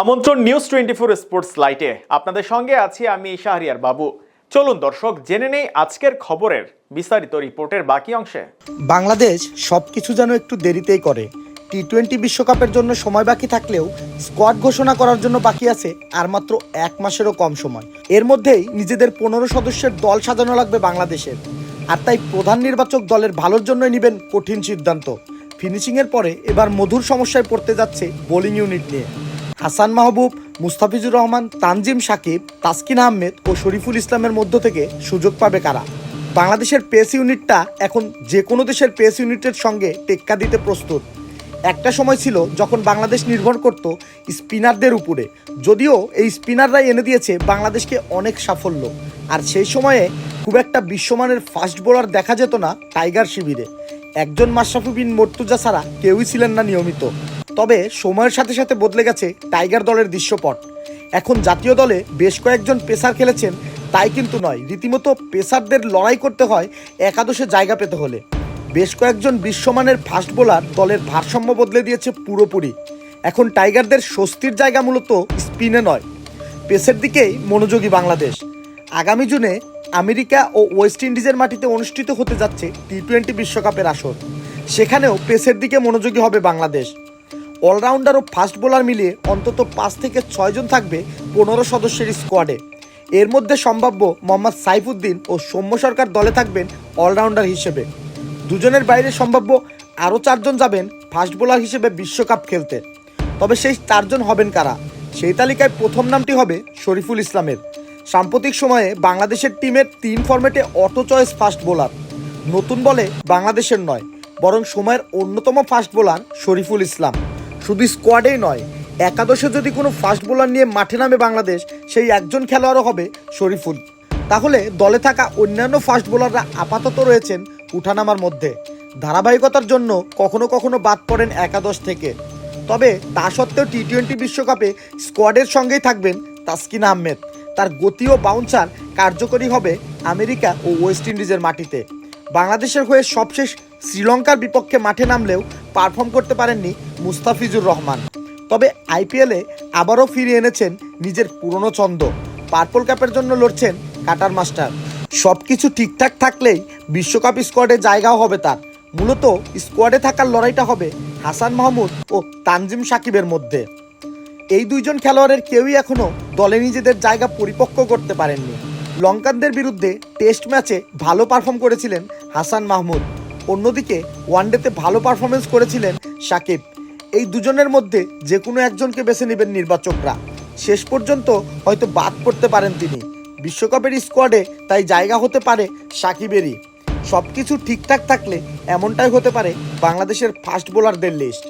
আমন্ত্রণ news twenty four sports লাইটে আপনাদের সঙ্গে আছি আমি শাহরিয়ার বাবু। চলুন দর্শক, জেনে নেই আজকের খবরের বিস্তারিত রিপোর্টের বাকি অংশে। বাংলাদেশ সব কিছু যেন একটু দেরিতেই করে। টি টোয়েন্টি বিশ্বকাপের জন্য সময় বাকি থাকলেও স্কোয়াড ঘোষণা করার জন্য বাকি আছে আর মাত্র এক মাসেরও কম সময়। এর মধ্যেই নিজেদের পনেরো সদস্যের দল সাজানো লাগবে বাংলাদেশের। আর তাই প্রধান নির্বাচক দলের ভালোর জন্যই নেবেন কঠিন সিদ্ধান্ত। ফিনিশিংয়ের পরে এবার মধুর সমস্যায় পড়তে যাচ্ছে বোলিং ইউনিট নিয়ে। হাসান মাহবুব, মুস্তাফিজুর রহমান, তানজিম সাকিব, তাসকিন আহমেদ ও শরীফুল ইসলামের মধ্য থেকে সুযোগ পাবে কারা? বাংলাদেশের পেস ইউনিটটা এখন যে কোনো দেশের পেস ইউনিটের সঙ্গে টেক্কা দিতে প্রস্তুত। একটা সময় ছিল যখন বাংলাদেশ নির্ভর করত স্পিনারদের উপরে। যদিও এই স্পিনাররাই এনে দিয়েছে বাংলাদেশকে অনেক সাফল্য। আর সেই সময়ে খুব একটা বিশ্বমানের ফাস্ট বোলার দেখা যেত না টাইগার শিবিরে। একজন মাশরাফি বিন মর্তুজা ছাড়া কেউই ছিলেন না নিয়মিত। তবে সময়ের সাথে সাথে বদলে গেছে টাইগার দলের দৃশ্যপট। এখন জাতীয় দলে বেশ কয়েকজন পেসার খেলেছেন, তাই কিন্তু নয়, রীতিমতো পেসারদের লড়াই করতে হয় একাদশে জায়গা পেতে হলে। বেশ কয়েকজন বিশ্বমানের ফাস্ট বোলার দলের ভারসাম্য বদলে দিয়েছে পুরোপুরি। এখন টাইগারদের স্বস্তির জায়গা মূলত স্পিনে নয়। পেসের দিকেই মনোযোগী বাংলাদেশ। আগামী জুনে আমেরিকা ও ওয়েস্ট ইন্ডিজের মাটিতে অনুষ্ঠিত হতে যাচ্ছে টি টোয়েন্টি বিশ্বকাপের আসর। সেখানেও পেসের দিকে মনোযোগী হবে বাংলাদেশ। অলরাউন্ডার ও ফাস্ট বোলার মিলিয়ে অন্তত পাঁচ থেকে ছয়জন থাকবে পনেরো সদস্যের স্কোয়াডে। এর মধ্যে সম্ভাব্য মোহাম্মদ সাইফুদ্দিন ও সৌম্য সরকার দলে থাকবেন অলরাউন্ডার হিসেবে। দুজনের বাইরে সম্ভাব্য আরও চারজন যাবেন ফাস্ট বোলার হিসেবে বিশ্বকাপ খেলতে। তবে সেই চারজন হবেন কারা? সেই তালিকায় প্রথম নামটি হবে শরীফুল ইসলামের। সাম্প্রতিক সময়ে বাংলাদেশের টিমের তিন ফরম্যাটে অটো চয়েস ফাস্ট বোলার। নতুন বলে বাংলাদেশের নয়, বরং সময়ের অন্যতম ফাস্ট বোলার শরীফুল ইসলাম। শুধু স্কোয়াডেই নয় একাদশে যদি কোনো ফাস্ট বোলার নিয়ে মাঠে নামে বাংলাদেশ, সেই একজন খেলোয়াড়ও হবে শরীফুল। তাহলে দলে থাকা অন্যান্য ফাস্ট বোলাররা আপাতত রয়েছেন উঠানামার মধ্যে। ধারাবাহিকতার জন্য কখনো কখনো বাদ পড়েন একাদশ থেকে। তবে তা সত্ত্বেও টি টোয়েন্টি বিশ্বকাপে স্কোয়াডের সঙ্গেই থাকবেন তাসকিন আহমেদ। তার গতি ও বাউন্সার কার্যকরী হবে আমেরিকা ও ওয়েস্ট ইন্ডিজের মাটিতে। বাংলাদেশের হয়ে সবশেষ শ্রীলঙ্কার বিপক্ষে মাঠে নামলেও পারফর্ম করতে পারেননি মুস্তাফিজুর রহমান। তবে আইপিএলে আবারও ফিরিয়ে এনেছেন নিজের পুরনো ছন্দ। পার্পল কাপের জন্য লড়ছেন কাটার মাস্টার। সব কিছু ঠিকঠাক থাকলেই বিশ্বকাপ স্কোয়াডে জায়গাও হবে তার। মূলত স্কোয়াডে থাকার লড়াইটা হবে হাসান মাহমুদ ও তানজিম সাকিবের মধ্যে। এই দুইজন খেলোয়াড়ের কেউই এখনও দলে নিজেদের জায়গা পরিপক্ক করতে পারেননি। লঙ্কানদের বিরুদ্ধে টেস্ট ম্যাচে ভালো পারফর্ম করেছিলেন হাসান মাহমুদ। অন্যদিকে ওয়ানডেতে ভালো পারফরমেন্স করেছিলেন সাকিব। এই দুজনের মধ্যে যে কোনো একজনকে বেছে নেবেন নির্বাচকরা। শেষ পর্যন্ত হয়তো বাদ পড়তে পারেন তিনি। বিশ্বকাপের স্কোয়াডে তাই জায়গা হতে পারে সাকিবেরই। সব কিছু ঠিকঠাক থাকলে এমনটাই হতে পারে বাংলাদেশের ফাস্ট বোলারদের লিস্ট।